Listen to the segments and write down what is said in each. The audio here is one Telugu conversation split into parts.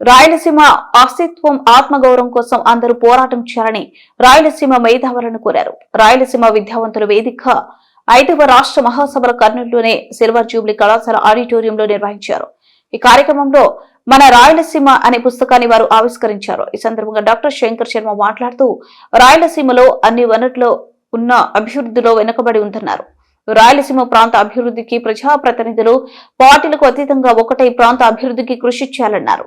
రాయలసీమ అస్తిత్వం ఆత్మగౌరవం కోసం అందరూ పోరాటం చేయాలని రాయలసీమ మేధావులను కోరారు. రాయలసీమ విద్యావంతుల వేదిక ఐదవ రాష్ట్ర మహాసభల కర్నూలులోనే సిల్వర్ జూబ్లీ కళాశాల ఆడిటోరియంలో నిర్వహించారు. ఈ కార్యక్రమంలో మన రాయలసీమ అనే పుస్తకాన్ని వారు ఆవిష్కరించారు. ఈ సందర్భంగా డాక్టర్ శంకర్ శర్మ మాట్లాడుతూ రాయలసీమలో అన్ని వనరులో ఉన్న అభివృద్ధిలో వెనుకబడి ఉందన్నారు. రాయలసీమ ప్రాంత అభివృద్ధికి ప్రజాప్రతినిధులు పార్టీలకు అతీతంగా ఒకటై ప్రాంత అభివృద్ధికి కృషి చేయాలన్నారు.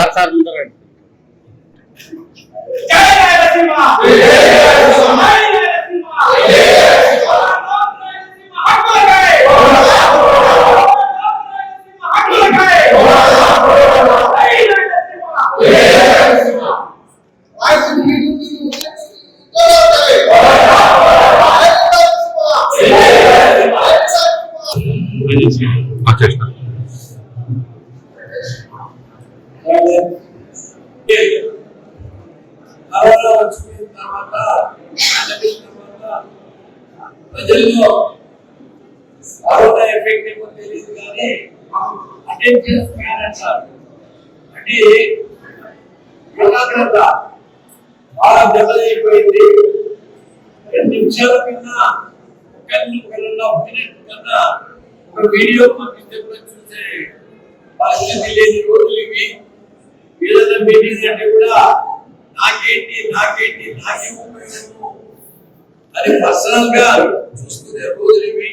సార్ సార్ ముందరండి వచ్చేసిన కరోనా వచ్చిన తర్వాత ప్రజల్లో కరోనా ఎఫెక్ట్ ఏమో తెలియదు కానీ అటెన్షన్ స్పాన్ అంటారు అంటే ఏకాగ్రత బాగా రెండు నిమిషాల కన్నా ఒకరిని ఒకరిలో ఒకరినట్టు కన్నా ఒక వీడియో పంపిస్తే కూడా చూసే పరిస్థితి లేని రోజులు ఇవి. ఏదైనా మీటింగ్ అంటే కూడా నాకేంటి నాకేంటి నాకే ఉపయోగము అని పర్సనల్గా చూసుకునే రోజులు ఏమి